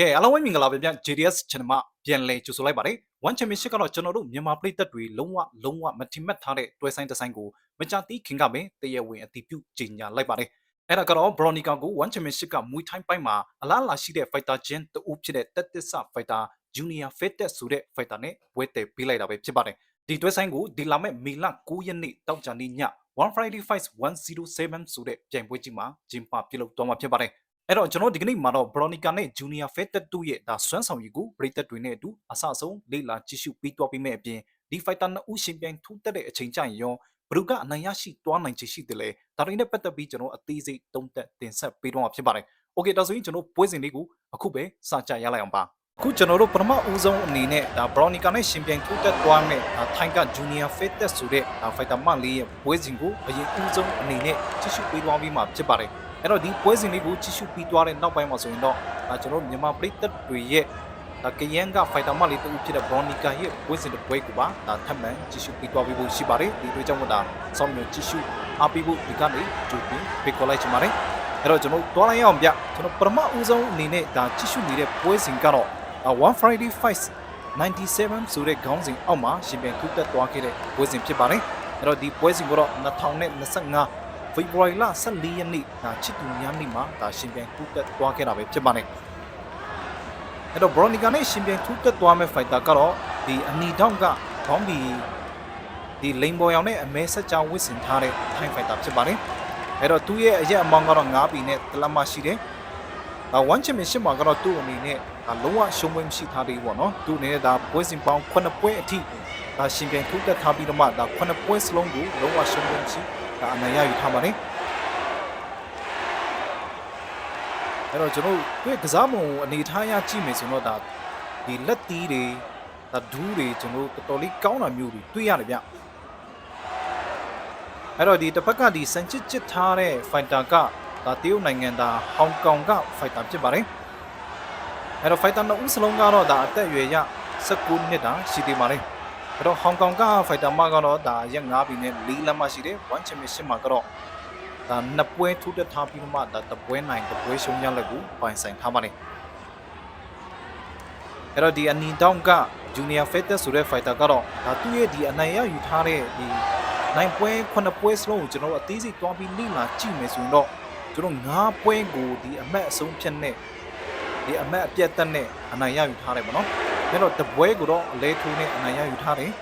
ကဲအားလုံးပဲမင်္ဂလာပါဗျ JDS channel မှာပြန်လည်ကြိုဆိုလိုက်ပါတယ် One Championship ကတော့ကျွန်တော်တို့မြန်မာပြည်သက်တွေလုံးဝလုံးဝမတိမတ်ထားတဲ့တွဲဆိုင်တစ်ဆိုင်ကိုမကြတိခင်ကပဲတရားဝင်အတည်ပြုကြေညာလိုက်ပါတယ်အဲ့ဒါကတော့ Bronica ကို One Championship ကမွေးထိုင်းပိုင်းမှာအလားအလာရှိတဲ့ fighter ချင်းတူဖြစ်တဲ့တက်တစ္ဆ fighter Junior Fitted ဆိုတဲ့ fighter နဲ့ပွဲတည်ပေးလိုက်တာပဲဖြစ်ပါတယ်ဒီတွဲဆိုင်ကိုဒီလာမဲ့မေလ9ရက်နေ့တောက်ကြနေ့ည One Friday Fights 107ဆိုတဲ့ပြိုင်ပွဲကြီးမှာဂျင်ပါပြုလုပ်သွားမှာဖြစ်ပါတယ် အဲ့တော့ကျွန်တော်ဒီကနေ့မှာတော့ Bronica နဲ့ Junior Fitted တို့ရဲ့ဒါစွမ်းဆောင်ရည်ကိုပရိသတ်တွေနဲ့အတူအဆအဆုံးလေ့လာကြည့်ရှုပြီးသွားပြီးမဲ့အပြင်ဒီ fighter နှစ်ဦးရှင်ပြိုင်ထူးတက်တဲ့အချိန်ကျရင်ရောဘလူကအနိုင်ရရှိသွားနိုင်ချေရှိတယ်လေဒါတွေနဲ့ပတ်သက်ပြီးကျွန်တော်အသေးစိတ်တုံးသက်တင်ဆက်ပေးတော့မှာဖြစ်ပါတယ်။ Okay ဒါဆိုရင်ကျွန်တော်ပွဲစဉ်လေးကိုအခုပဲစကြရလိုက်အောင်ပါ။အခုကျွန်တော်တို့ပထမဦးဆုံးအနေနဲ့ဒါ Bronica နဲ့ရှင်ပြိုင်ထူးတက်သွားမဲ့ဒါထိုင်က Junior Fitted ဆိုတဲ့ဒါ fighter မလေးရဲ့ပွဲစဉ်ကိုအရင်ဦးဆုံးအနေနဲ့ကြည့်ရှုပေးသွားပြီးမှဖြစ်ပါတယ်။ အဲ့တော့ဒီပွဲစဉ်လေးကိုကြည့်ရှုပြီးသွားတဲ့နောက်ပိုင်းမှာဆိုရင်တော့ဒါကျွန်တော်မြန်မာပြည်သက်တွေရဲ့ဒါကယန်ကဖိုက်တာမလေးတူဖြစ်တဲ့ Bronica ရဲ့ပွဲစဉ်တစ်ပွဲကိုပါဒါထပ်မံကြည့်ရှုပြီးသွားပြီးဖို့ရှိပါတယ်ဒီတွေ့ကြောင့်မို့ဒါစောင့်မျှော်ကြည့်ရှုအားပေးဖို့ဒီကနေကြိုတင်ဖိတ်ခေါ်လိုက်ချင်ပါတယ်အဲ့တော့ကျွန်တော်တွားလိုက်ရအောင်ဗျကျွန်တော်ပထမဦးဆုံးအနေနဲ့ဒါကြည့်ရှုနေတဲ့ပွဲစဉ်ကတော့ One Friday Fights 97ဆိုတဲ့ခေါင်းစဉ်အောက်မှာရှင်ပြန်ကူးတက်သွားခဲ့တဲ့ပွဲစဉ်ဖြစ်ပါတယ်အဲ့တော့ဒီပွဲစဉ်ကတော့2025 ဖေဖော်ဝါရီလ14ရက်နေ့ဒါချစ်သူများနေ့မှာဒါရှင်ပြန်ကူးတက်သွားခဲ့တာပဲဖြစ်ပါတယ်အဲ့တော့ Bronica နဲ့ရှင်ပြန်ကူးတက်သွားမဲ့ fighter ကတော့ဒီအနီတောက်ကခေါင်းဘီဒီလိန်ပေါ်ရောင်နဲ့အမဲဆက်ကြောင်ဝစ်ဆင်ထားတဲ့ Thai fighter ဖြစ်ပါတယ်အဲ့တော့သူ့ရဲ့အရက်အမောင်းကတော့9ဘီနဲ့တလက်မရှိတယ်ဒါ one championship မှာကတော့သူ့အနေနဲ့ဒါလုံးဝရှုံးပွဲမရှိထားသေးဘူးပေါ့နော်သူ့အနေနဲ့ဒါပွဲစဉ်ပေါင်း9ပွဲအထိဒါရှင်ပြန်ကူးတက်ထားပြီးတော့မှဒါ9ပွဲစလုံးကိုလုံးဝရှုံးပွဲမရှိ ဒါအနိုင်ရယူထားပါတယ်အဲ့တော့ကျွန်တော်တွေ့ကစားပုံအနေထားရကြည့်မယ်ဆိုတော့ဒါဒီလက်သီးတွေဒါဒူးတွေကျွန်တော်တော်တော်လေးကောင်းတာမျိုးတွေတွေ့ရတယ်ဗျအဲ့တော့ဒီတစ်ဖက်ကဒီစန်ချစ်ချစ်ထားတဲ့ fighter ကဒါတရုတ်နိုင်ငံသားဟောင်ကောင်က fighter ဖြစ်ပါတယ်အဲ့တော့ fighter နှစ်ဦးစလုံးကတော့ဒါအသက်အရွယ်ရ19နှစ်တာရှိသေးပါတယ် အဲ့တော့ဟောင်ကောင်က fighter မကတော့ဒါရက်9ပြီနဲ့4လက်မှရှိတယ်1 championship မှာကတော့ဒါနှစ်ပွဲထူးတက်ထားပြီးတော့မှဒါတပွဲနိုင်တပွဲရှုံးရလက်ကိုပိုင်ဆိုင်ထားပါတယ်အဲ့တော့ဒီအနီတောင်းက Junior Fighter ဆိုတဲ့ fighter ကတော့ဒါသူ့ရဲ့ဒီအနိုင်ရယူထားတဲ့ဒီနိုင်ပွဲ9ပွဲစလုံးကိုကျွန်တော်တို့အသေးစိတ်တွားပြီးလေ့လာကြည့်မယ်ဆိုရင်တော့ကျွန်တော်9ပွဲကိုဒီအမတ်အဆုံးဖြတ်နဲ့ဒီအမတ်အပြတ်တက်နဲ့အနိုင်ရယူထားတယ်ပေါ့နော် အဲ့တော့တပွဲကိုတော့အလဲထိုးနဲ့အနိုင်ရယူထားတယ်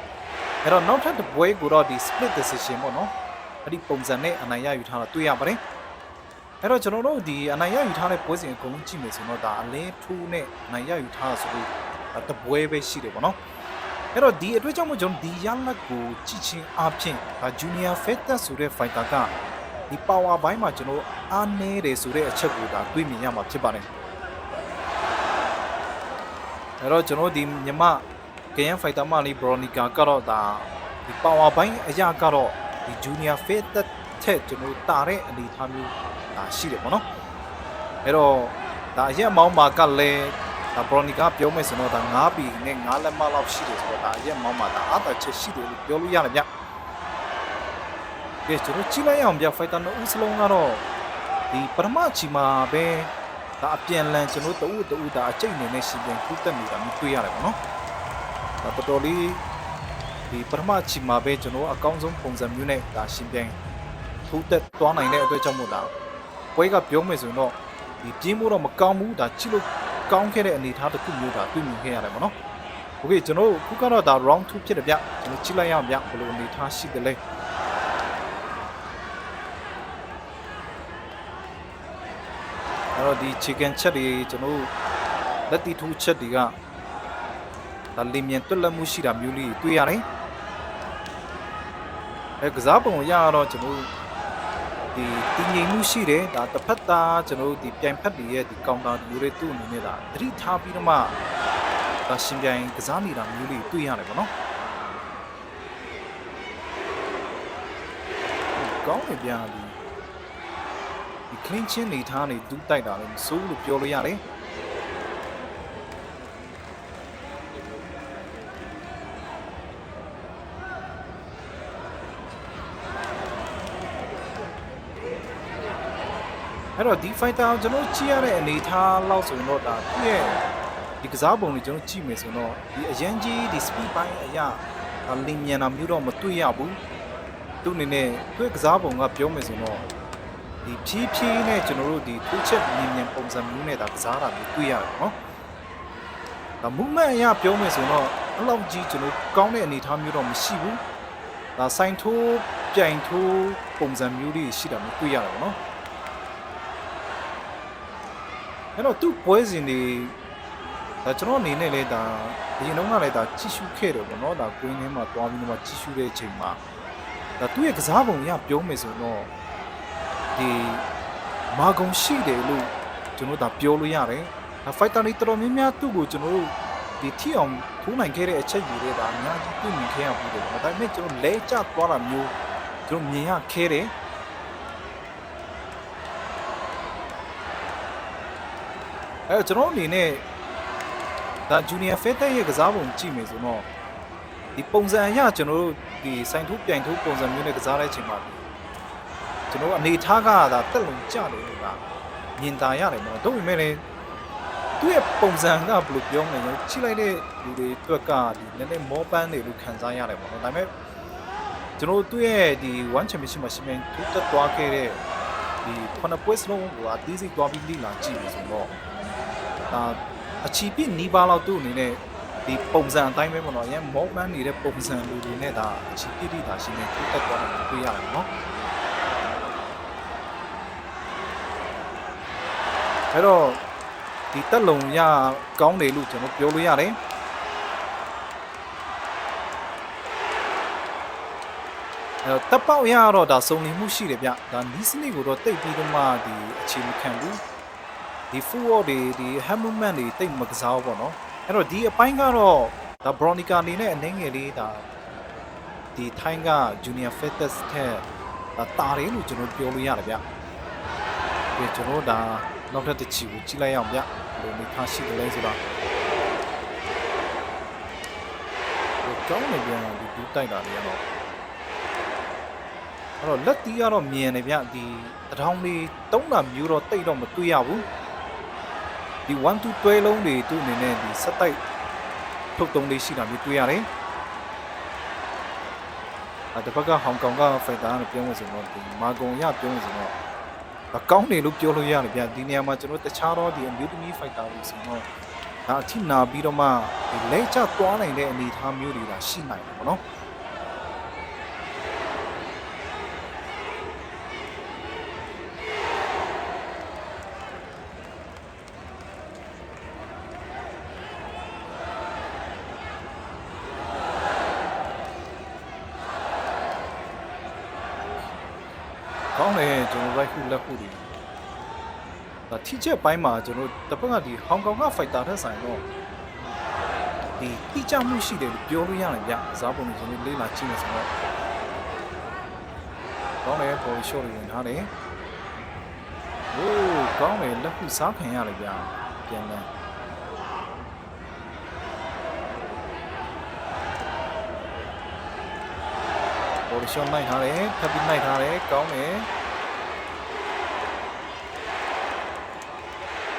အဲ့တော့နောက်ထပ်တပွဲကိုတော့ဒီ split decision ပေါ့နော်အဲ့ဒီပုံစံနဲ့အနိုင်ရယူထားတာတွေ့ရပါတယ်အဲ့တော့ကျွန်တော်တို့ဒီအနိုင်ရယူထားတဲ့ပွဲစဉ်အကုန်လုံးကြည့်မယ်ဆိုတော့ဒါအလဲထိုးနဲ့အနိုင်ရယူထားတာဆိုလို့တပွဲပဲရှိတယ်ပေါ့နော်အဲ့တော့ဒီအတွက်ကြောင့်မို့ကျွန်တော်ဒီရလတ်ကိုကြည့်ချင်းအပြင်ဒါ Junior Fighter ဆိုတဲ့ fighter ကဒီ power ဘိုင်းမှာကျွန်တော်အားနည်းတယ်ဆိုတဲ့အချက်ကိုဒါတွေးမြင်ရမှာဖြစ်ပါတယ် အဲ့တော့ကျွန်တော်ဒီမြမ KN Fighter မလေး Bronica ကတော့ဒါဒီ power ဘိုင်းအရာကတော့ဒီ Junior Fighter ထက်ကျွန်တော်တာတဲ့အနေအထားမျိုးဒါရှိတယ်ပေါ့နော်အဲ့တော့ဒါအရက်မောင်းမှာကလည်းဒါ Bronica ပြောမယ်ဆိုတော့ဒါ9ပြီနဲ့9လက်မလောက်ရှိတယ်ဆိုတော့ဒါအရက်မောင်းမှာဒါအားသာချက်ရှိတယ်လို့ပြောလို့ရတယ်ဗျကဲကျွန်တော်ကြည့်လိုက်အောင်ဗျ Fighter နှစ်ဦးစလုံးကတော့ဒီပထမချီမှာပဲ ဒါအပြန်လန်ကျွန်တော်တူတူဒါအကျိတ်နေနဲ့ရှင်ပြန်ကူးတက်နေတာမျိုးတွေ့ရတယ်ပေါ့နော်ဒါတော်တော်လေးဒီပထမချီမှာပဲကျွန်တော်အကောင်းဆုံးပုံစံမျိုးနဲ့ဒါရှင်ပြန်ထိုးတက်သွားနိုင်တဲ့အတွက်ကြောင့်မို့လားပွဲကပြောမယ်ဆိုရင်တော့ဒီပြင်းဖို့တော့မကောင်းဘူးဒါကြည့်လို့ကောင်းခဲ့တဲ့အနေအထားတစ်ခုမျိုးဒါတွေ့မြင်ခဲ့ရတယ်ပေါ့နော်โอเคကျွန်တော်ခုကတော့ဒါ round 2ဖြစ်တယ်ဗျကျွန်တော်ကြည့်လိုက်ရအောင်ဗျဘယ်လိုအနေအထားရှိတယ်လဲ အဲ့တော့ဒီ chicken ချက်တွေကျွန်တော်လက်တီထူးချက်တွေကဒါလင်းမြန်တွက်လက်မှုရှိတာမျိုးလေးတွေ့ရတယ်အဲကစားပုံရတော့ကျွန်တော်ဒီတည်ငြိမ်မှုရှိတယ်ဒါတစ်ဖက်သားကျွန်တော်ဒီပြိုင်ဖက်တွေရဲ့ဒီကောင်တာမျိုးတွေသူ့အနေနဲ့ဒါသတိထားပြီးတော့မှဒါရှင်ပြိုင်ကစားနေတာမျိုးလေးတွေ့ရတယ်ပေါ့နော်ကောင်းတယ်ဗျာဒီ ဒီ clean chin နေထားနေတူးတိုက်တာလည်းမစိုးလို့ပြောလို့ရတယ်အဲ့အဲ့တော့ဒီ fighter ကိုကျွန်တော်ကြည့်ရတဲ့အနေအထားလောက်ဆိုရင်တော့ဒါသူ့ရဲ့ဒီကစားပုံတွေကျွန်တော်ကြည့်မယ်ဆိုတော့ဒီအရန်ကြီးဒီ speed ပိုင်းအရာဒါလင်းမြန်တာမျိုးတော့မတွေ့ရဘူးသူ့အနေနဲ့သူ့ရဲ့ကစားပုံကပြောမယ်ဆိုတော့ ဒီဖြည်းဖြည်းနဲ့ကျွန်တော်တို့ဒီထိုးချက်မြန်မြန်ပုံစံမျိုးနဲ့ဒါကစားတာမျိုးတွေ့ရတယ်နော်ဒါ movement အရာပြောမယ်ဆိုတော့အဲ့လောက်ကြီးကျွန်တော်ကောင်းတဲ့အနေအထားမျိုးတော့မရှိဘူးဒါဆိုင်ထိုးပြိုင်ထိုးပုံစံမျိုးတွေရှိတာမျိုးတွေ့ရတယ်ပေါ့နော်အဲ့တော့သူ့ပွဲစဉ်တွေဒါကျွန်တော်အနေနဲ့လည်းဒါဒီရင်တော့ကလည်းဒါကြည့်ရှုခဲ့တယ်ပေါ့နော်ဒါကွင်းထဲမှာတွားပြီးတော့မှကြည့်ရှုတဲ့အချိန်မှာဒါသူ့ရဲ့ကစားပုံရပြောမယ်ဆိုတော့ ဒီမာကုံရှိတယ်လို့ကျွန်တော်ဒါပြောလို့ရတယ်ဒါ fighter တွေတော်တော်များများသူ့ကိုကျွန်တော်တို့ဒီထီအောင်ထိုးနိုင်ခဲ့တဲ့အချက်ကြီးတွေဒါအများကြီးတွေ့မြင်ခဲ့ရဘူးတယ်ပေါ့ဒါပေမဲ့ကျွန်တော်လဲကျသွားတာမျိုးကျွန်တော်မြင်ရခဲ့တယ်အဲကျွန်တော်အနေနဲ့ဒါဂျူနီယာဖက်တက်ရဲ့ကစားပုံကြည့်မယ်ဆိုတော့ဒီပုံစံအရကျွန်တော်တို့ဒီစိုင်ထိုးပြိုင်ထိုးပုံစံမျိုးနဲ့ကစားတဲ့အချိန်မှာ ကျွန်တော်တို့အနေထားကဒါတက်လုံကြတယ်လို့ကမြင်သာရတယ်ပေါ့တော့ဒါပေမဲ့လည်းသူ့ရဲ့ပုံစံကဘယ်လိုပြောမလဲချိလိုက်တဲ့လူတွေအတွက်ကဒီနည်းနည်းမောပန်းနေလို့ခံစားရတယ်ပေါ့နော်ဒါပေမဲ့ကျွန်တော်တို့သူ့ရဲ့ဒီ1 championship မှာရှင်မြန်ထိုးတက်သွားခဲ့တဲ့ဒီခုနပွဲစလုံးကိုအသေးစိတ်သွားပြီးလေ့လာကြည့်လို့ဆိုတော့ဒါအချီပြစ်နီးပါးလောက်သူ့အနေနဲ့ဒီပုံစံအတိုင်းပဲပေါ့နော်အရင်မောမန်းနေတဲ့ပုံစံလူတွေနဲ့ဒါအချီပြစ်တိတာရှင်နေတက်သွားတာတွေ့ရတယ်နော် အဲ့တော့ဒီတက်လုံရကောင်းတယ်လို့ကျွန်တော်ပြောလို့ရတယ်အဲ့တော့တပ်ပေါက်ရတော့ဒါစုံလင်မှုရှိတယ်ဗျဒါနီးစနစ်ကိုတော့တိတ်ပြီးတော့မှဒီအခြေမခံဘူးဒီ full wall တွေဒီ hand movement တွေတိတ်မကစားဘူးပေါ့နော်အဲ့တော့ဒီအပိုင်းကတော့ဒါ Bronica အနေနဲ့အနေငယ်လေးဒါဒီထိုင်းက Junior Fetus ထက်ဒါတာတယ်လို့ကျွန်တော်ပြောလို့ရတယ်ဗျဒီကျွန်တော်ဒါ နောက်ထပ်တစ်ချီကိုကြည့်လိုက်အောင်ဗျဘယ်လိုနေထားရှိတယ်လဲဆိုတော့ဒီကောင်းနေပြန်ဒီဒူးတိုက်တာတွေကတော့အဲ့တော့လက်တီးကတော့မြင်နေဗျဒီတထောင်လေးတုံးတာမျိုးတော့တိတ်တော့မတွေ့ရဘူးဒီ1 2တွဲလုံးတွေသူ့အနေနဲ့ဒီစက်တိုက်ထုတ်တုံးလေးရှိတာမျိုးတွေ့ရတယ်။အဲတစ်ဖက်ကဟောင်ကောင်ကဖိုက်တာနဲ့ပြောမှဆိုတော့ဒီမာဂုံရပြောမှဆိုတော့ အကောင်းနေလို့ပြောလို့ရတယ်ဗျဒီနေရာမှာကျွန်တော်တခြားတော့ဒီအမျိုးသမီးဖိုက်တာလို့ဆိုတော့ဒါအထိနာပြီးတော့မှဒီလဲချသွားနိုင်တဲ့အနေအထားမျိုးတွေဒါရှိနိုင်တယ်ပေါ့နော်။ ကောင်းတယ်ကျွန်တော် right hook left hook တွေဒါထိချက်ပိုင်းမှာကျွန်တော်တစ်ဖက်ကဒီဟောင်ကောင်က fighter ထက်ဆိုင်တော့ဒီတိကျမှုရှိတယ်လို့ပြောလို့ရတယ်ဗျကစားပုံတွေကျွန်တော်လေးလာကြည့်နေဆိုတော့ကောင်းတယ် body shot တွေဝင်ထားတယ်โอ้ကောင်းတယ်လက်ခုစားခံရတယ်ဗျပြန်လ န်းဘော်ဒီရှော့နိုင်ထားတယ်ထပ်ပြီးနိုင်ထားတယ်ကောင်းတယ်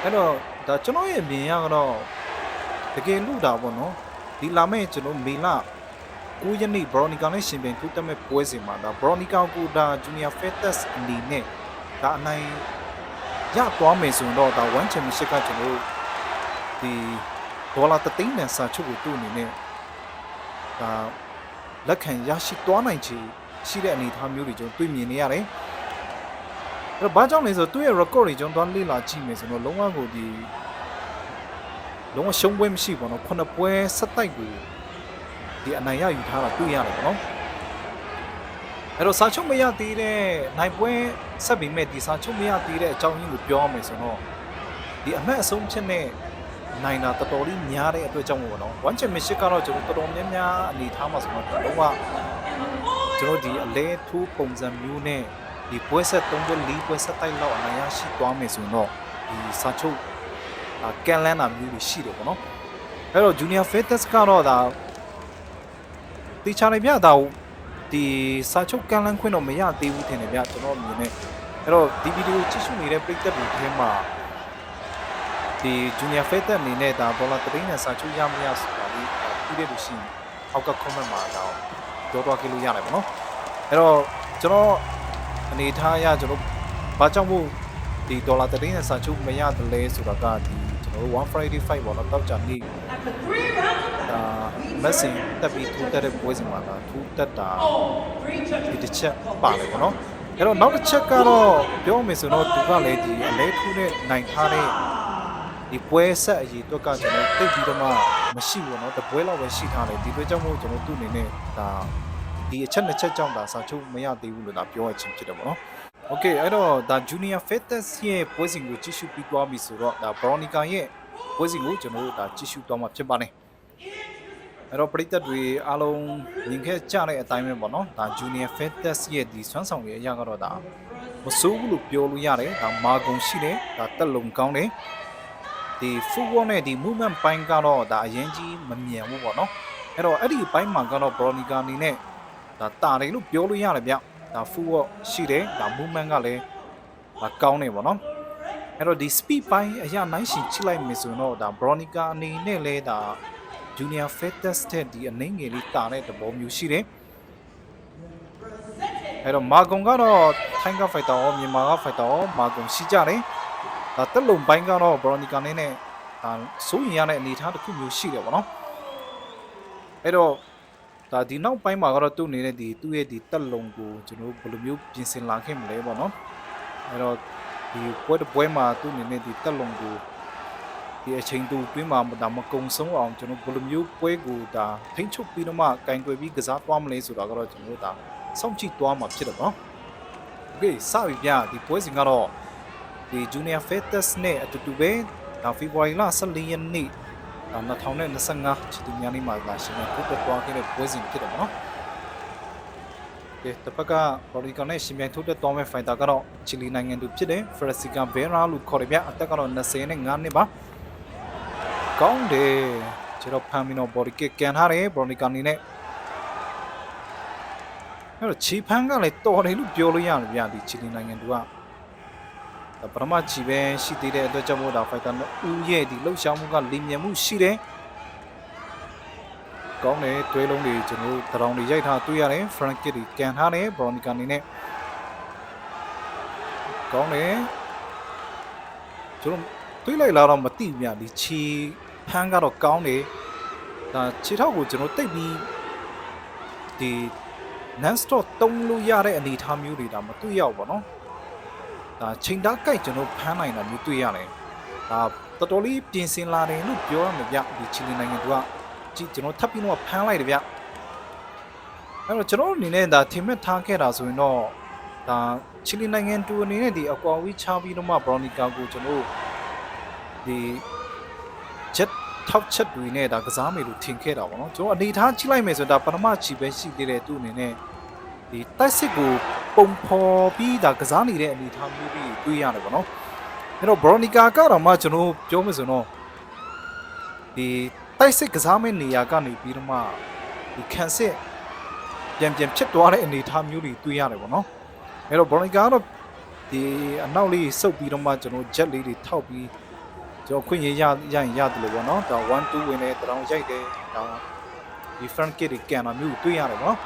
အဲ့တော့ဒါကျွန်တော်ရဲ့အမြင်ရကတော့တကယ်လို့တာပေါ့နော်ဒီလာမယ့်ကျွန်တော်မေလ9ရက်နေ့ Bronica နဲ့ရှင်ပြိုင်ထူးတက်မဲ့ပွဲစဉ်မှာဒါ Bronica ကိုဒါ Junior Fetus အနေနဲ့ဒါအနိုင်ရသွားမယ်ဆိုရင်တော့ဒါ1 championship ကကျွန်တော်တို့ဒီဒေါ်လာ3သိန်းနဲ့စာချုပ်ကိုသူ့အနေနဲ့ဒါ လက်ခံရရှိသွားနိုင်ချေရှိတဲ့အနေအထားမျိုးတွေကျွန်တော်တွေ့မြင်နေရတယ်အဲ့တော့ဘာကြောင့်လဲဆိုတော့သူ့ရဲ့ record တွေကျွန်တော်သွားလေ့လာကြည့်မယ်ဆိုတော့လုံးဝကိုဒီလုံးဝရှုံးပွဲမရှိဘူးပေါ့နော်ခုနှစ်ပွဲဆက်တိုက်ကိုဒီအနိုင်ရယူထားတာတွေ့ရတယ်ပေါ့နော်အဲ့တော့စာချုပ်မရသေးတဲ့နိုင်ပွဲဆက်ပြီးမဲ့ဒီစာချုပ်မရသေးတဲ့အကြောင်းရင်းကိုပြောရမယ်ဆိုတော့ဒီအမှတ်အဆုံးဖြစ်နဲ့ နိုင်တာတော်တော်လေးများတဲ့အတွက်ကြောင့်ပေါ့နော် one championship ကတော့ကျွန်တော်တော်တော်များများအနေထားမှာဆိုတော့လုံးဝကျွန်တော်ဒီအလဲထိုးပုံစံမျိုးနဲ့ဒီပွဲဆက်3ပွဲ4ပွဲဆက်တိုက်လောက်အနိုင်ရရှိသွားမယ်ဆိုရင်တော့ဒီစာချုပ်အာကန်လန်းတာမျိုးတွေရှိတယ်ပေါ့နော်အဲ့တော့ Junior Fetus ကတော့ဒါတေချာနေပြတာဒီစာချုပ်ကန်လန်းခွင့်တော့မရသေးဘူးထင်တယ်ဗျကျွန်တော်အမြင်နဲ့အဲ့တော့ဒီဗီဒီယိုကြည့်ရှုနေတဲ့ပရိသတ်တွေထဲမှာ ဒီ Junior Fate အနေနဲ့ဒါဒေါ်လာ3နဲ့စာချုပ်ရမရဆိုတာလေးပြီးတဲ့လူရှိရင်အောက်က comment မှာတော့ပြောတော့ကြည့်လို့ရတယ်ပေါ့နော်အဲ့တော့ကျွန်တော်အနေထားအရကျွန်တော်ဘာကြောင့်မို့ဒီဒေါ်လာ3နဲ့စာချုပ်မရတယ်လဲဆိုတာကဒီကျွန်တော်တို့1 Friday 5ပေါ့နော်တောက်ကြနေ့ဒါမက်ဆင်တက်ပြီးထူတက်တဲ့ပွဲစဉ်မှာဒါထူတက်တာဒီတစ်ချက်ပါတယ်ပေါ့နော်အဲ့တော့နောက်တစ်ချက်ကတော့ပြောမယ်ဆိုတော့သူကလည်းဒီအလဲထူးနဲ့နိုင်ထားတဲ့ ဒီပွဲဆက်အရေးအတွက်ကကျွန်တော်တိတ်ပြီးတော့မှမရှိဘူးเนาะတပွဲလောက်ပဲရှိထားတယ်ဒီအတွက်ကြောင့်မို့ကျွန်တော်သူ့အနေနဲ့ဒါဒီအချက်နှစ်ချက်ကြောင့်ဒါစာချုပ်မရသေးဘူးလို့ဒါပြောရချင်းဖြစ်တယ်ပေါ့နော်โอเคအဲ့တော့ဒါ Junior Fetus ရဲ့ပွဲစဉ်ကိုကြည့်ရှုပြီးသွားပြီဆိုတော့ဒါ Veronica ရဲ့ပွဲစဉ်ကိုကျွန်တော်တို့ဒါကြည့်ရှုသွားမှာဖြစ်ပါတယ်အဲ့တော့ပရိသတ်တွေအားလုံးမြင်ခဲ့ကြတဲ့အတိုင်းပဲပေါ့နော်ဒါ Junior Fetus ရဲ့ဒီစွမ်းဆောင်ရည်အရာကတော့ဒါမဆိုးဘူးလို့ပြောလို့ရတယ်ဒါမာဂုံရှိတယ်ဒါတက်လုံကောင်းတယ် ဒီ football နဲ့ဒီ movement ပိုင်းကတော့ဒါအရင်ကြီးမမြန်ဘူးပေါ့နော်အဲ့တော့အဲ့ဒီအပိုင်းမှာကတော့ Veronica အနေနဲ့ဒါတာတယ်လို့ပြောလို့ရတယ်ဗျဒါ football ရှိတယ်ဒါ movement ကလည်းဒါကောင်းနေပေါ့နော်အဲ့တော့ဒီ speed ပိုင်းအရာနိုင်ရှင်ချိလိုက်မယ်ဆိုရင်တော့ဒါ Veronica အနေနဲ့လည်းဒါ Junior Fetus တဲ့ဒီအနှင်းငယ်လေးတာတဲ့သဘောမျိုးရှိတယ်အဲ့တော့မာဂုံကတော့ထိုင်းကဖိုက်တာရောမြန်မာကဖိုက်တာရောမာဂုံရှိကြတယ် ဒါတက်လုံပိုင်းကတော့ Veronica နဲ့နဲ့ဒါစိုးရင်ရတဲ့အနေအထားတစ်ခုမျိုးရှိတယ်ပေါ့နော်အဲ့တော့ဒါဒီနောက်ပိုင်းမှာကတော့သူ့အနေနဲ့ဒီသူ့ရဲ့ဒီတက်လုံကိုကျွန်တော်တို့ဘယ်လိုမျိုးပြင်ဆင်လာခဲ့မလဲပေါ့နော်အဲ့တော့ဒီပွဲတစ်ပွဲမှာသူ့အနေနဲ့ဒီတက်လုံကိုဒီအချိန်တူတွင်းမှာဒါမကုံဆုံးအောင်ကျွန်တော်ဘယ်လိုမျိုးပွဲကိုဒါထိန်းချုပ်ပြီးတော့မှကင်တွယ်ပြီးကစားသွားမလဲဆိုတာကတော့ကျွန်တော်တို့ဒါစောင့်ကြည့်သွားမှာဖြစ်တယ်ပေါ့နော်โอเคစပြီဗျဒီပွဲစဉ်ကတော့ ဒီ Junior Fetus နဲ့အတူတူပဲဒါ February လ14ရက်နေ့ဒါ2025ချီတူများနေ့မှာလာရှင်နဲ့ပုတ်ပွားခဲ့တဲ့ပွဲစဉ်ဖြစ်တယ်ပေါ့နော်ကဲတစ်ဖက်ကဘော်လီကန်နဲ့ရှင်မြိုင်ထိုးတက်သွားမဲ့ဖိုင်တာကတော့ချီလီနိုင်ငံသူဖြစ်တဲ့ Fresica Vera လို့ခေါ်တယ်ဗျအသက်ကတော့25နှစ်ပါကောင်းတယ်ကျွန်တော်ဖမ်းပြီးတော့ body kick ကန်ထားတယ်ဘော်လီကန်နေနဲ့အဲ့တော့ချီဖန်းကလည်းတော်တယ်လို့ပြောလို့ရတယ်ဗျဒီချီလီနိုင်ငံသူကဒါ ပထမချီပဲရှိသေးတဲ့အတွက်ကြောင့်မို့ဒါဖိုင်တာနဲ့ဦးရဲ့ဒီလှုပ်ရှားမှုကလင်းမြမှုရှိတယ်ကောင်းတယ်တွဲလုံးတွေကျွန်တော်တို့တရောင်တွေရိုက်ထားတွေ့ရတယ် Frank Kid ကန်ထားတယ် Veronica အနေနဲ့ကောင်းတယ်ကျွန်တော်တွေးလိုက်လာတော့မသိဘူးများဒီချီဖန်းကတော့ကောင်းတယ်ဒါခြေထောက်ကိုကျွန်တော်တိတ်ပြီးဒီ non stop တုံးလို့ရတဲ့အနေအထားမျိုးတွေဒါမတွေ့ရဘူးပေါ့နော် ဒါချိန်သားကြိုက်ကျွန်တော်ဖမ်းနိုင်တာမျိုးတွေ့ရတယ်ဒါတော်တော်လေးပြင်ဆင်လာတယ်လို့ပြောရမှာဗျဒီချီလီနိုင်ငံသူကကြည့်ကျွန်တော်ထပ်ပြီးတော့ဖမ်းလိုက်တယ်ဗျအဲ့တော့ကျွန်တော်အနေနဲ့ဒါထင်မဲ့ထားခဲ့တာဆိုရင်တော့ဒါချီလီနိုင်ငံသူအနေနဲ့ဒီအကွာဝီးချပြီးတော့မှဘရော်နီကာကိုကျွန်တော်ဒီဂျက်ထောက်ချက်တွေနဲ့ဒါကစားမယ်လို့ထင်ခဲ့တာပေါ့နော်ကျွန်တော်အနေထားကြည့်လိုက်မယ်ဆိုတော့ဒါပထမချီပဲရှိသေးတယ်သူ့အနေနဲ့ဒီတိုက်စစ်ကို ပုံဖော်ပြီးဒါကစားနေတဲ့အနေထားမျိုးတွေတွေ့ရတယ်ပေါ့နော်အဲ့တော့ဘရော်နီကာကတော့မှကျွန်တော်ပြောမယ်ဆိုတော့ဒီတိုက်စစ်ကစားမယ့်နေရာကနေပြီးတော့မှဒီကန်စစ်ပြန်ပြန်ဖြစ်သွားတဲ့အနေအထားမျိုးတွေတွေ့ရတယ်ပေါ့နော်အဲ့တော့ဘရော်နီကာကတော့ဒီအနောက်လေးစုပ်ပြီးတော့မှကျွန်တော်ဂျက်လေးတွေထောက်ပြီးကျွန်တော်ခွင့်ရရရရင်ရတယ်လို့ပေါ့နော်ဒါ1 2ဝင်နေတောင်ရိုက်တယ်ဒါဒီ front kick တွေကန်တာမျိုးတွေ့ရတယ်ပေါ့နော်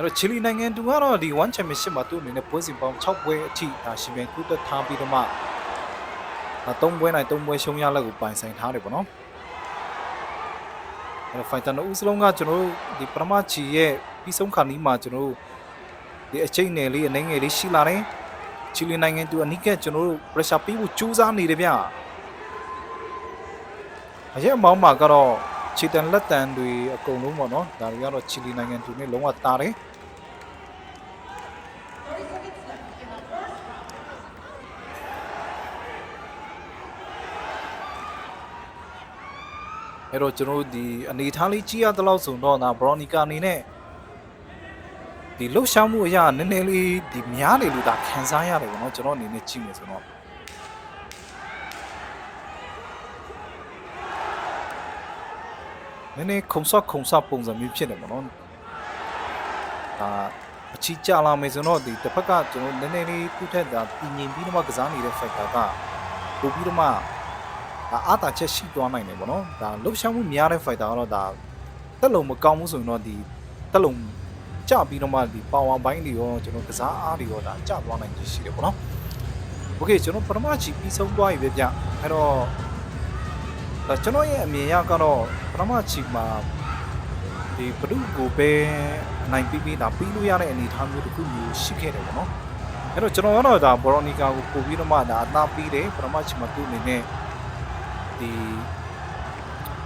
အဲ့တော့ချီလီနိုင်ငံတူကတော့ဒီ1 championship မှာသူ့အနေနဲ့ပွဲစဉ်ပေါင်း6ပွဲအထိဒါရှင်ပြန်ကူးတက်ထားပြီးတော့မှဒါ3ပွဲနိုင်3ပွဲရှုံးရလက်ကိုပိုင်ဆိုင်ထားတယ်ပေါ့နော်အဲ့တော့ fighter တို့ဦးစလုံးကကျွန်တော်တို့ဒီပရမချီရဲ့ပြီးဆုံးခါနီးမှာကျွန်တော်တို့ဒီအချိန်နယ်လေးအနေငယ်လေးရှိလာတယ်ချီလီနိုင်ငံသူအနိကကျွန်တော်တို့ pressure ပေးဖို့ကြိုးစားနေတယ်ဗျအရက်မောင်းမှာကတော့ချီတန်လက်တန်တွေအကုန်လုံးပေါ့နော်ဒါတွေကတော့ချီလီနိုင်ငံသူနဲ့လုံးဝတားတယ် အဲ့တော့ကျွန်တော်တို့ဒီအနေထားလေးကြည့်ရတဲ့လောက်ဆိုတော့ဒါဘရော်နီကာအနေနဲ့ဒီလှုပ်ရှားမှုအရာနည်းနည်းလေးဒီများနေလို့ဒါခံစားရတယ်ပေါ့နော်ကျွန်တော်အနေနဲ့ကြည့်နေဆိုတော့နည်းနည်းခုံဆော့ခုံဆော့ပုံစံမျိုးဖြစ်နေပေါ့နော်ဒါအချီကြလာမယ်ဆိုတော့ဒီတစ်ဖက်ကကျွန်တော်နည်းနည်းလေးသူ့ထက်ဒါပြင်ရင်ပြီးတော့မှကစားနေတဲ့ factor ကပို့ပြီးတော့မှ ဒါအာတာချက်ရှိသွားနိုင်တယ်ပေါ့နော်ဒါလှုပ်ရှားမှုများတဲ့ fighter ကတော့ဒါတက်လုံးမကောင်းဘူးဆိုရင်တော့ဒီတက်လုံးကြပြီးတော့မှဒီ power ဘိုင်းတွေရောကျွန်တော်ကစားအားတွေရောဒါကြသွားနိုင်ခြင်းရှိတယ်ပေါ့နော်โอเคကျွန်တော်ပထမချီပြီးဆုံးသွားပြီပဲဗျအဲ့တော့ဒါကျွန်တော်ရဲ့အမြင်ရကတော့ပထမချီမှာဒီဘဒုကိုပဲအနိုင်ပြီးပြီးဒါပြီးလို့ရတဲ့အနေအထားမျိုးတစ်ခုမျိုးရှိခဲ့တယ်ပေါ့နော်အဲ့တော့ကျွန်တော်ကတော့ဒါဘော်ရိုနီကာကိုပို့ပြီးတော့မှဒါအသားပြီးတယ်ပထမချီမှာသူ့အနေနဲ့ ဒီ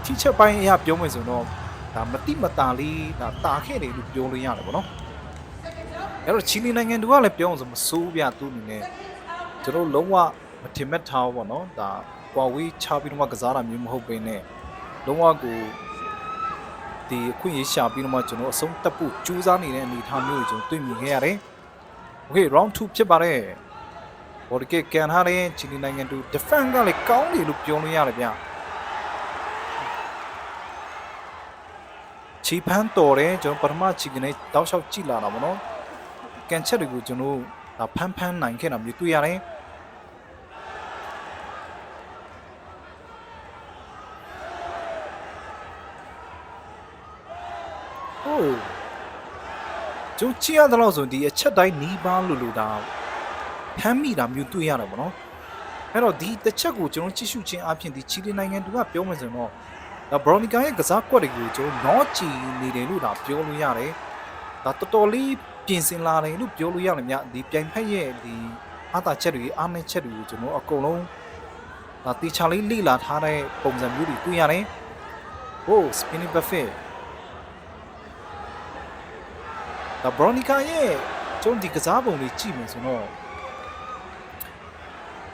ချီချက်ပိုင်းအရာပြောမယ်ဆိုတော့ဒါမတိမတာလေးဒါတာခဲ့တယ်လို့ပြောလို့ရတယ်ပေါ့နော်အဲ့တော့ချီလီနိုင်ငံတို့ကလည်းပြောအောင်ဆိုမစိုးပြသူ့အနေနဲ့ကျွန်တော်လုံးဝမထင်မဲ့ထားဘူးပေါ့နော်ဒါကွာဝေးချပြီးတော့မှကစားတာမျိုးမဟုတ်ဘဲနဲ့လုံးဝကိုဒီအခွင့်အရေးရှာပြီးတော့မှကျွန်တော်အဆုံးတက်ဖို့ကြိုးစားနေတဲ့အနေအထားမျိုးကိုကျွန်တော်တွေ့မြင်ခဲ့ရတယ်။ Okay round 2ဖြစ်ပါတယ်။ ဘော်ဒီကေကန်ထားတဲ့ချီလီနိုင်ငံတူ defense ကလည်းကောင်းတယ်လို့ပြောလို့ရတယ်ဗျ။ချီဖန်းတော်တယ်ကျွန်တော်ပထမချီကနေတောက်လျှောက်ကြည့်လာတာပေါ့နော်။ကန်ချက်တွေကိုကျွန်တော်ဒါဖန်းဖန်းနိုင်ခဲ့တာမျိုးတွေ့ရတယ်။ဟုတ်ကျုပ်ကြည့်ရတဲ့လို့ဆိုဒီအချက်တိုင်းနီးပါးလို့လို့ဒါ ဖမ်းမိတာမျိုးတွေ့ရတာပေါ့နော်အဲ့တော့ဒီတစ်ချက်ကိုကျွန်တော်ကြည့်ရှုခြင်းအပြင်ဒီချီလီနိုင်ငံတူကပြောမယ်ဆိုတော့ဒါဘရိုနီကာရဲ့ကစားကွက်တွေကိုကျွန်တော်နော့ချီနေတယ်လို့ဒါပြောလို့ရတယ်ဒါတော်တော်လေးပြင်ဆင်လာတယ်လို့ပြောလို့ရတယ်မြဒီပြိုင်ဖက်ရဲ့ဒီအားသာချက်တွေအားနည်းချက်တွေကိုကျွန်တော်အကုန်လုံးဒါတေချာလေးလေ့လာထားတဲ့ပုံစံမျိုးတွေတွေ့ရတယ်ဟို spinning buffet ဒါဘရိုနီကာရဲ့ကျွန်တော်ဒီကစားပုံလေးကြည့်မယ်ဆိုတော့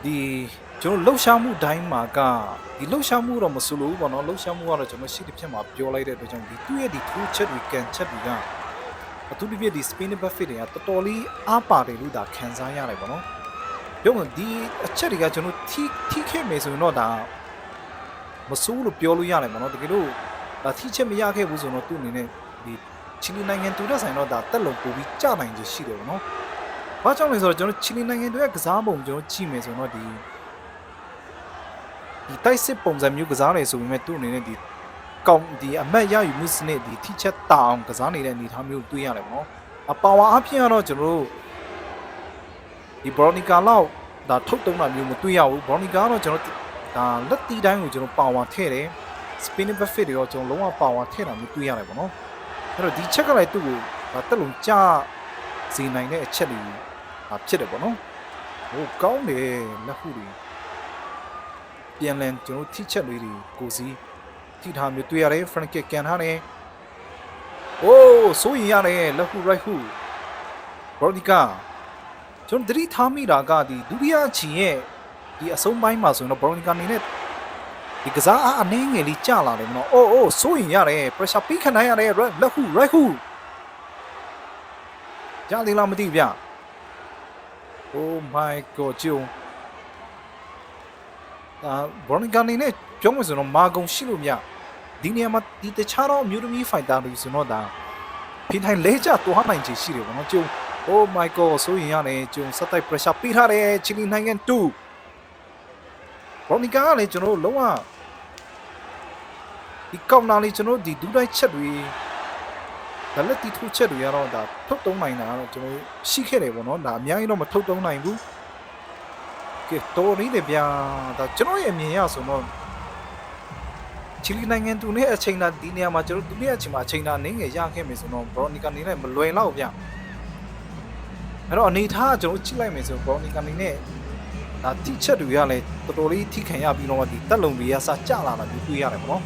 ဒီကျွန်တော်လှုပ်ရှားမှုတိုင်းမှာကဒီလှုပ်ရှားမှုတော့မဆိုလို့ပေါ့နော်လှုပ်ရှားမှုကတော့ကျွန်တော်ရှိတဲ့ဖြစ်မှာပြောလိုက်တဲ့အတွက်ကြောင့်ဒီသူ့ရဲ့ဒီထိုးချက်တွေကန်ချက်တွေကအထူးသဖြင့်ဒီ spin buffet တွေကတော်တော်လေးအားပါတယ်လို့ဒါခံစားရတယ်ပေါ့နော်ပြောမှဒီအချက်တွေကကျွန်တော်ထိထိခဲ့မယ်ဆိုရင်တော့ဒါမဆိုးလို့ပြောလို့ရတယ်ပေါ့နော်တကယ်လို့ဒါထိချက်မရခဲ့ဘူးဆိုတော့သူ့အနေနဲ့ဒီချီလီနိုင်ငံတူတဲ့ဆိုင်တော့ဒါတက်လုံပို့ပြီးကြနိုင်ခြင်းရှိတယ်ဗောနော်။ ဘာကြောင့်လဲဆိုတော့ကျွန်တော်ချီလီနိုင်ငံတူရဲ့ကစားပုံကျွန်တော်ကြည့်မယ်ဆိုတော့ဒီဒီတိုက်စစ်ပုံစံမျိုးကစားနေဆိုပေမဲ့သူ့အနေနဲ့ဒီကောင်းဒီအမတ်ရယူမှုစနစ်ဒီထိချက်တောင်ကစားနေတဲ့အနေအထားမျိုးတွေ့ရတယ်ဗောနော်။အပါဝါအဖြစ်ကတော့ကျွန်တော်တို့ဒီဘရိုနီကာလောက်ဒါထုတ်တုံးတာမျိုးမတွေ့ရဘူး။ဘရိုနီကာကတော့ကျွန်တော်ဒါလက်တီတိုင်းကိုကျွန်တော်ပါဝါထည့်တယ်။ spinning buffet တွေတော့ကျွန်တော်လုံးဝပါဝါထည့်တာမျိုးတွေ့ရတယ်ဗောနော်။အဲ့တော့ဒီချက်ကလည်းသူ့ကိုဒါတက်လုံးကြစီနိုင်တဲ့အချက်တွေဒါ ဖြစ်တယ်ပေါ့နော်ဟိုကောင်းတယ်လက်ခုတွေပြန်လည်ကျွန်တော်ထိချက်လေးတွေကိုစီထိထားမျိုးတွေ့ရတယ် front kick ကန်ထားတယ်အိုးစိုးရင်ရတယ်လက်ခု right ခုဘော်ဒီကာကျွန်တော်တတိထားမိတာကဒီဒုတိယချီရဲ့ဒီအဆုံးပိုင်းမှာဆိုရင်တော့ဘော်ဒီကာနေနဲ့ဒီကစားအားအနှင်းငယ်လေးကျလာတယ်မနော်အိုးအိုးစိုးရင်ရတယ် pressure ပေးခံနိုင်ရတယ် right လက်ခု right ခုကြားသေးလားမသိဘူးဗျ Oh my god ကျုံဒါဘော်နီကန်နေနဲ့ပြောမှဆိုတော့မာကုံရှိလို့မြဒီနေရာမှာဒီတခြားတော့မျိုးသမီးဖိုင်တာလို့ဆိုတော့ဒါဖိထိုင်လဲကျသွားနိုင်ချေရှိတယ်ဗောနော်ကျုံ Oh my god ဆိုရင်ရတယ်ကျုံစက်တိုက် pressure ပေးထားတယ်ချီလီနိုင်ငံ2ဘော်နီကန်ကလည်းကျွန်တော်တို့လုံးဝဒီကောက်နာလေးကျွန်တော်တို့ဒီဒူးတိုက်ချက်တွေ ဒါလက်တီထိုးချက်တွေကတော့ဒါထုတ်တုံးနိုင်တာကတော့ကျွန်တော်တို့ရှိခဲ့တယ်ဗောနော်ဒါအများကြီးတော့မထုတ်တုံးနိုင်ဘူးကဲတော်နေတယ်ဗျာဒါကျွန်တော်ရဲ့အမြင်ရဆိုတော့ချီလီနိုင်ငံသူနဲ့အချိန်သာဒီနေရာမှာကျွန်တော်သူနဲ့အချိန်မှာအချိန်သာနင်းငယ်ရခဲ့မယ်ဆိုတော့ဘရောနီကာနေနဲ့မလွယ်တော့ဗျအဲ့တော့အနေထားကကျွန်တော်ကြည့်လိုက်မယ်ဆိုဘရောနီကာနေနဲ့ဒါတိချက်တွေကလည်းတော်တော်လေးထိခံရပြီးတော့ဒီတက်လုံတွေကစကြလာတာမျိုးတွေ့ရတယ်ဗောနော်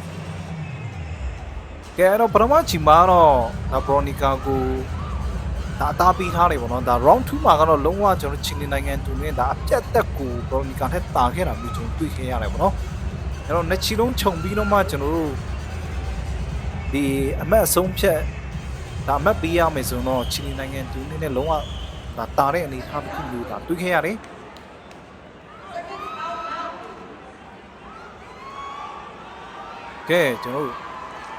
ကဲအဲ့တော့ပထမချီမှာတော့ဒါဘရိုနီကာကိုဒါအသားပေးထားတယ်ပေါ့နော်ဒါ round 2မှာကတော့လုံးဝကျွန်တော်ချီလီနိုင်ငံတူနဲ့ဒါအပြတ်တက်ကိုဘရိုနီကာနဲ့တာခဲ့တာမျိုးကျွန်တော်တွေ့ခဲ့ရတယ်ပေါ့နော်အဲ့တော့နှစ်ချီလုံးခြုံပြီးတော့မှကျွန်တော်တို့ဒီအမတ်အဆုံးဖြတ်ဒါအမတ်ပေးရမယ်ဆိုတော့ချီလီနိုင်ငံတူနဲ့လုံးဝဒါတာတဲ့အနေအထားတစ်ခုမျိုးဒါတွေ့ခဲ့ရတယ်ကဲကျွန်တော်တို့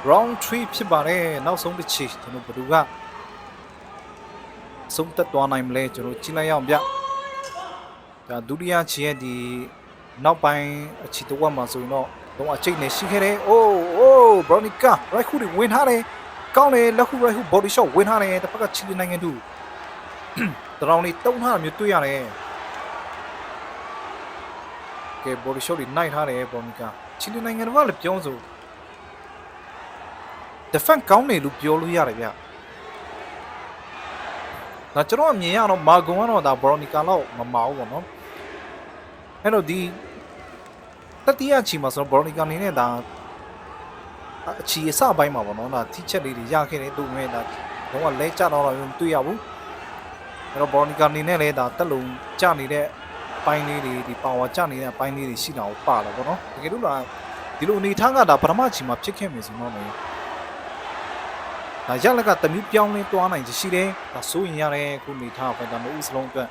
round 3ဖြစ်ပါတယ်နောက်ဆုံးတစ်ချီကျွန်တော်ဘယ်သူကဆုံးသက်သွားနိုင်မလဲကျွန်တော်ကြည့်လိုက်ရအောင်ဗျဒါဒုတိယချီရဲ့ဒီနောက်ပိုင်းအချီတော့မှာဆိုရင်တော့တော့အချိတ်နဲ့ရှိခဲ့တယ်အိုးအိုးဘရိုနီကာရိုက်ခုတွေဝင်ထားတယ်ကောင်းတယ်လက်ခုရိုက်ခုဘော်ဒီရှော့ဝင်ထားတယ်တစ်ဖက်ကချီလီနိုင်ငံတူတရောင်လေးတုံးထားတာမျိုးတွေ့ရတယ်ကဲဘော်ဒီရှော့တွေနိုင်ထားတယ်ဘရိုနီကာချီလီနိုင်ငံကလည်းပြောဆို defense ကောင်းတယ်လို့ပြောလို့ရတယ်ဗျဒါကျွန်တော်အမြင်ရတော့မာဂွန်ကတော့ဒါဘော်နီကာတော့မမအောင်ပေါ့နော်အဲ့တော့ဒီတတိယချီမှာဆိုတော့ဘော်နီကာနေနဲ့ဒါအချီအစပိုင်းမှာပေါ့နော်ဒါထိချက်လေးတွေရခဲ့တယ်သူ့မဲ့ဒါတော့လဲကြတော့တော့မတွေ့ရဘူးအဲ့တော့ဘော်နီကာနေနဲ့လည်းဒါတက်လုံကြနေတဲ့ပိုင်းလေးတွေဒီပါဝါကြနေတဲ့အပိုင်းလေးတွေရှိတာကိုပါတော့ပေါ့နော်တကယ်လို့လားဒီလိုအနေထားကဒါပထမချီမှာဖြစ်ခဲ့မယ်ဆိုတော့လည်း ဒါရလက်ကတမျိုးပြောင်းလဲသွားနိုင်ချင်ရှိတယ်ဒါစိုးရင်ရတယ်ခုနေထားဖိုင်တာမဦးစလုံးအတွက်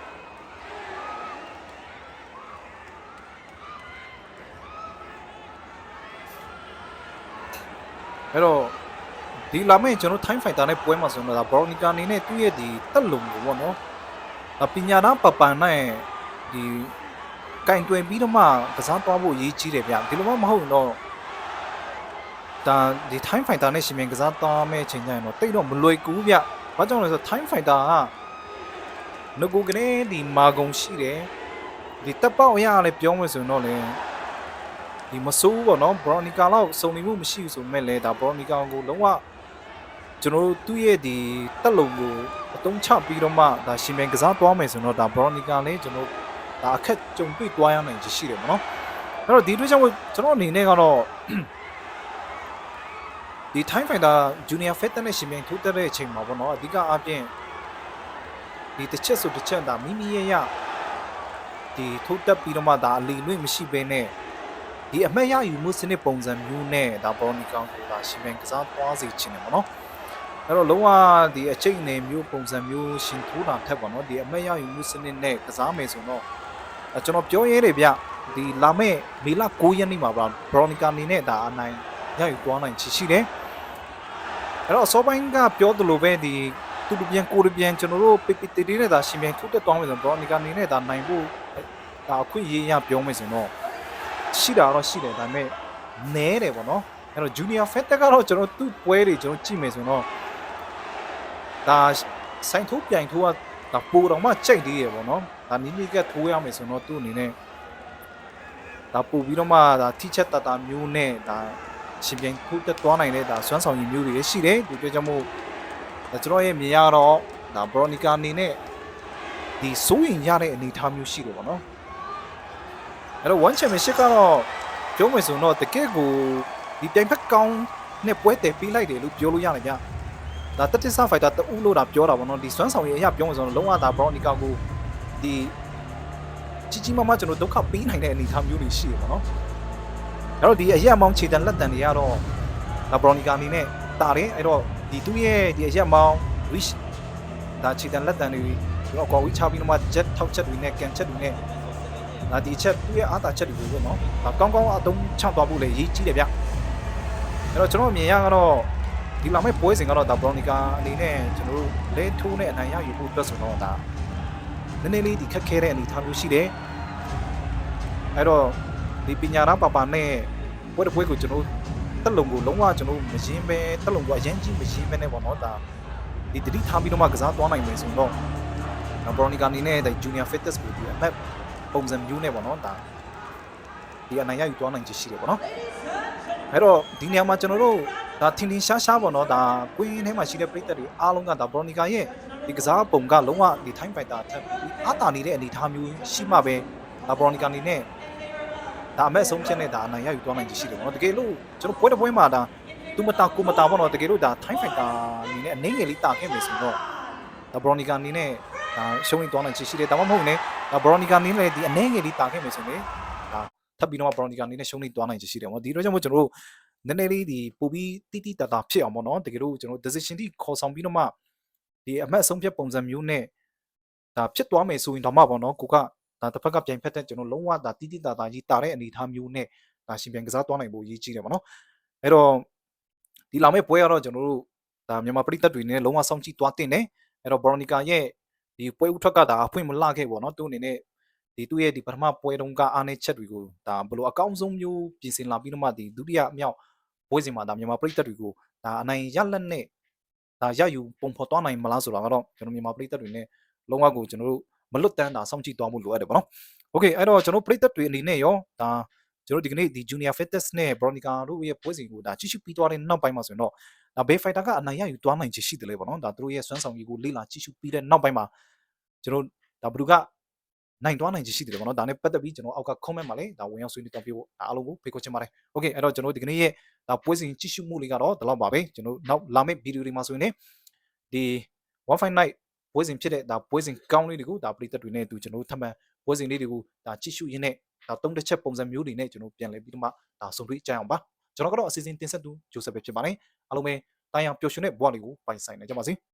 အဲ့တော့ဒီလာမယ့်ကျွန်တော် time fighter နဲ့ပွဲမှာဆိုတော့ဒါ Bronica အနေနဲ့သူ့ရဲ့ဒီတက်လုံကိုပေါ့နော်ဒါပညာသားပပန်နဲ့ဒီကင်တွင်ပြီးတော့မှကစားသွားဖို့အရေးကြီးတယ်ဗျဒီလိုမှမဟုတ်ရင်တော့ ဒါဒီ time fighter နဲ့ရှင်မြန်ကစားသွားမဲ့အချိန်ကျရင်တော့တိတ်တော့မလွယ်ကူဘူးဗျ။ဘာကြောင့်လဲဆိုတော့ time fighter ကငကိုကနေဒီမာဂုံရှိတယ်။ဒီတပ်ပေါက်ရလည်းပြောမယ်ဆိုရင်တော့လေဒီမဆိုးဘူးပေါ့နော် Bronica လောက်စုံနေမှုမရှိဘူးဆိုမဲ့လေဒါ Bronica ကိုလုံးဝကျွန်တော်တို့သူ့ရဲ့ဒီတက်လုံကိုအတုံးချပြီးတော့မှဒါရှင်မြန်ကစားသွားမယ်ဆိုတော့ဒါ Bronica လည်းကျွန်တော်ဒါအခက်ကြုံတွေ့သွားရနိုင်ချင်ရှိတယ်ပေါ့နော်။အဲ့တော့ဒီအတွက်ကြောင့်ကျွန်တော်အနေနဲ့ကတော့ ဒီ time fighter junior fit နဲ့ရှင်မြန်ထိုးတက်တဲ့အချိန်မှာပေါ့နော်အဓိကအပြင်ဒီတစ်ချက်ဆိုတစ်ချက်ဒါမိမိရဲ့ရဒီထိုးတက်ပြီးတော့မှဒါအလီလွင့်မရှိဘဲနဲ့ဒီအမတ်ရယူမှုစနစ်ပုံစံမျိုးနဲ့ဒါဘောနီကောင်ကိုဒါရှင်မြန်ကစားသွားစေချင်တယ်ပေါ့နော်အဲ့တော့လုံးဝဒီအချိန်နယ်မျိုးပုံစံမျိုးရှင်ထိုးတာထက်ပေါ့နော်ဒီအမတ်ရယူမှုစနစ်နဲ့ကစားမယ်ဆိုတော့အဲကျွန်တော်ပြောရဲတယ်ဗျဒီလာမယ့်မေလ9ရက်နေ့မှာဗျဘရောနီကာနေနဲ့ဒါအနိုင်ရယူသွားနိုင်ချီရှိတယ် အဲ့တော့စောပိုင်းကပြောသလိုပဲဒီသူတို့ပြန်ကိုရပြန်ကျွန်တော်တို့ပပတီတီနဲ့ဒါရှင်ပြန်ထုတ်တက်သွားမယ်ဆိုတော့ဘရောနီကာနေနဲ့ဒါနိုင်ဖို့ဒါအခွင့်အရေးရပြောမယ်ဆိုတော့ရှိတာတော့ရှိတယ်ဒါပေမဲ့နဲတယ်ပေါ့နော်အဲ့တော့ junior fat ကတော့ကျွန်တော်သူ့ပွဲတွေကျွန်တော်ကြည့်မယ်ဆိုတော့ဒါဆိုင်ထိုးပြိုင်ထိုးကဒါပိုတော့မှကြိုက်သေးရပေါ့နော်ဒါနီးနီးကထိုးရမယ်ဆိုတော့သူ့အနေနဲ့ဒါပို့ပြီးတော့မှဒါထိချက်တတာမျိုးနဲ့ဒါ ရှင်ပြန်ခုတက်သွားနိုင်တဲ့ဒါစွမ်းဆောင်ရည်မျိုးတွေလည်းရှိတယ်ဒီအတွက်ကြောင့်မို့ဒါကျွန်တော်ရဲ့မြင်ရတော့ဒါဘရိုနီကာအနေနဲ့ဒီစိုးရင်ရတဲ့အနေအထားမျိုးရှိတယ်ပေါ့နော်အဲ့တော့ one championship ကတော့ပြောမယ်ဆိုတော့တကယ့်ကိုဒီပြိုင်ဖက်ကောင်းနဲ့ပွဲတည်ပေးလိုက်တယ်လို့ပြောလို့ရတယ်ဗျဒါတက်တဆာဖိုက်တာတူလို့ဒါပြောတာပေါ့နော်ဒီစွမ်းဆောင်ရည်အရာပြောမယ်ဆိုတော့လုံးဝဒါဘရိုနီကာကိုဒီကြီးကြီးမားမားကျွန်တော်ဒုက္ခပေးနိုင်တဲ့အနေအထားမျိုးတွေရှိတယ်ပေါ့နော် အဲ့တော့ဒီအရက်မောင်းခြေတန်လက်တန်တွေကတော့ဒါဘရိုနီကာအနေနဲ့တာတယ်အဲ့တော့ဒီသူ့ရဲ့ဒီအရက်မောင်း wish ဒါခြေတန်လက်တန်တွေကျွန်တော်ကွာဝီချပြီးတော့မှ jet ထောက်ချက်တွေနဲ့ကန်ချက်တွေနဲ့ဒါဒီချက်သူ့ရဲ့အားတာချက်တွေကိုပေါ့နော်ဒါကောင်းကောင်းအသုံးချသွားဖို့လည်းရည်ကြီးတယ်ဗျအဲ့တော့ကျွန်တော်အမြင်ရကတော့ဒီလောက်မဲ့ပွဲစဉ်ကတော့ဒါဘရိုနီကာအနေနဲ့ကျွန်တော်တို့လဲထိုးနဲ့အနိုင်ရယူဖို့အတွက်ဆိုတော့ဒါနည်းနည်းလေးဒီခက်ခဲတဲ့အနေအထားမျိုးရှိတယ်အဲ့တော့ ဒီပညာသားပါပါနဲ့ပွဲတစ်ပွဲကိုကျွန်တော်တက်လုံကိုလုံးဝကျွန်တော်မရင်းပဲတက်လုံကိုအရင်ကြီးမရင်းပဲနဲ့ပေါ့နော်ဒါဒီတတိထားပြီးတော့မှကစားသွားနိုင်မယ်ဆိုတော့ဘရိုနီကာနေနဲ့ဒါ junior fitness ကိုဒီအမတ်ပုံစံမျိုးနဲ့ပေါ့နော်ဒါဒီအနိုင်ရယူသွားနိုင်ချင်ရှိတယ်ပေါ့နော်အဲ့တော့ဒီနေရာမှာကျွန်တော်တို့ဒါထင်ထင်ရှားရှားပေါ့နော်ဒါကွင်းထဲမှာရှိတဲ့ပရိသတ်တွေအားလုံးကဒါဘရိုနီကာရဲ့ဒီကစားပုံကလုံးဝဒီ time fighter ထက်အားတာနေတဲ့အနေအထားမျိုးရှိမှပဲဒါဘရိုနီကာနေနဲ့ ဒါအမဲ့ဆုံးဖြတ်နဲ့ဒါအနိုင်ရယူသွားနိုင်ချင်ရှိတယ်ပေါ့နော်တကယ်လို့ကျွန်တော်ပွဲတစ်ပွဲမှာဒါသူမတာကိုမတာပေါ့နော်တကယ်လို့ဒါ time fighter အနေနဲ့အနေငယ်လေးတာခဲ့မယ်ဆိုတော့ဒါ Bronica အနေနဲ့ဒါရှုံးရင်သွားနိုင်ချင်ရှိတယ်ဒါမှမဟုတ်ねဒါ Bronica အနေနဲ့ဒီအနေငယ်လေးတာခဲ့မယ်ဆိုရင်ဒါထပ်ပြီးတော့ Bronica အနေနဲ့ရှုံးနေသွားနိုင်ချင်ရှိတယ်ပေါ့ဒီတော့ကြောင့်မို့ကျွန်တော်တို့နည်းနည်းလေးဒီပို့ပြီးတိတိတတာဖြစ်အောင်ပေါ့နော်တကယ်လို့ကျွန်တော် decision ที่ခေါ်ဆောင်ပြီးတော့မှဒီအမှတ်ဆုံးဖြတ်ပုံစံမျိုးနဲ့ဒါဖြစ်သွားမယ်ဆိုရင်တော့မှပေါ့နော်ကိုက ဒါတစ်ဖက်ကပြိုင်ဖက်တဲ့ကျွန်တော်လုံးဝဒါတိတိတတာကြီးတာတဲ့အနေအထားမျိုးနဲ့ဒါရှင်ပြန်ကစားသွားနိုင်ဖို့အရေးကြီးတယ်ပေါ့နော်အဲ့တော့ဒီလောင်မဲ့ပွဲကတော့ကျွန်တော်တို့ဒါမြန်မာပြည်သက်တွေနဲ့လုံးဝစောင့်ကြည့်သွားတင်တယ်အဲ့တော့ဘော်နီကာရဲ့ဒီပွဲဥထွက်ကဒါအဖွင့်မလှခဲ့ပေါ့နော်သူအနေနဲ့ဒီသူ့ရဲ့ဒီပထမပွဲတုန်းကအားနည်းချက်တွေကိုဒါဘယ်လိုအကောင်းဆုံးမျိုးပြင်ဆင်လာပြီးတော့မှဒီဒုတိယအမြောက်ပွဲစဉ်မှာဒါမြန်မာပြည်သက်တွေကိုဒါအနိုင်ရလက်နဲ့ဒါရယူပုံဖော်သွားနိုင်မလားဆိုတာကတော့ကျွန်တော်မြန်မာပြည်သက်တွေနဲ့လုံးဝကိုကျွန်တော်တို့ မလွတ်တမ်းတာစောင့်ကြည့်သွားမှုလိုအပ်တယ်ပေါ့နော်။ Okay အဲ့တော့ကျွန်တော်ပြည်သက်တွေအနေနဲ့ရောဒါကျွန်တော်ဒီကနေ့ဒီ Junior Fitness နဲ့ Bronica တို့ရဲ့ပွဲစဉ်ကိုဒါကြည့်ရှုပြီးသွားတဲ့နောက်ပိုင်းမှာဆိုရင်တော့ဒါဘေးဖိုက်တာကအနိုင်ရယူသွားနိုင်ချေရှိတယ်လေပေါ့နော်ဒါသူတို့ရဲ့စွမ်းဆောင်ရည်ကိုလေ့လာကြည့်ရှုပြီးတဲ့နောက်ပိုင်းမှာကျွန်တော်ဒါဘလူကနိုင်သွားနိုင်ချေရှိတယ်လေပေါ့နော်ဒါနဲ့ပတ်သက်ပြီးကျွန်တော်အောက်က comment မှာလည်းဒါဝင်ရောက်ဆွေးနွေးတောင်းပြဖို့ဒါအားလုံးကိုဖိတ်ခေါ်ချင်ပါတယ် Okay အဲ့တော့ကျွန်တော်ဒီကနေ့ရဲ့ဒါပွဲစဉ်ကြည့်ရှုမှုလေးကတော့ဒီလောက်ပါပဲကျွန်တော်နောက်လာမယ့်ဗီဒီယိုတွေမှာဆိုရင်ဒီ Wi-Fi night ပွဲစဉ်ဖြစ်တဲ့ဒါပွဲစဉ်ကောင်းလေးတွေကိုဒါပရိသတ်တွေနဲ့သူကျွန်တော်ထပ်မံပွဲစဉ်လေးတွေကိုဒါကြည့်ရှုရင်းနဲ့ဒါသုံးတစ်ချက်ပုံစံမျိုးတွေနဲ့ကျွန်တော်ပြန်လည်ပြီးတော့မှဒါဆုံတွေ့ကြအောင်ပါကျွန်တော်ကတော့အစီအစဉ်တင်ဆက်သူဂျိုဆက်ပဲဖြစ်ပါတယ်အားလုံးပဲတာယာပျော်ရွှင်တဲ့ဘဝလေးကိုပိုင်ဆိုင်နေကြပါစေ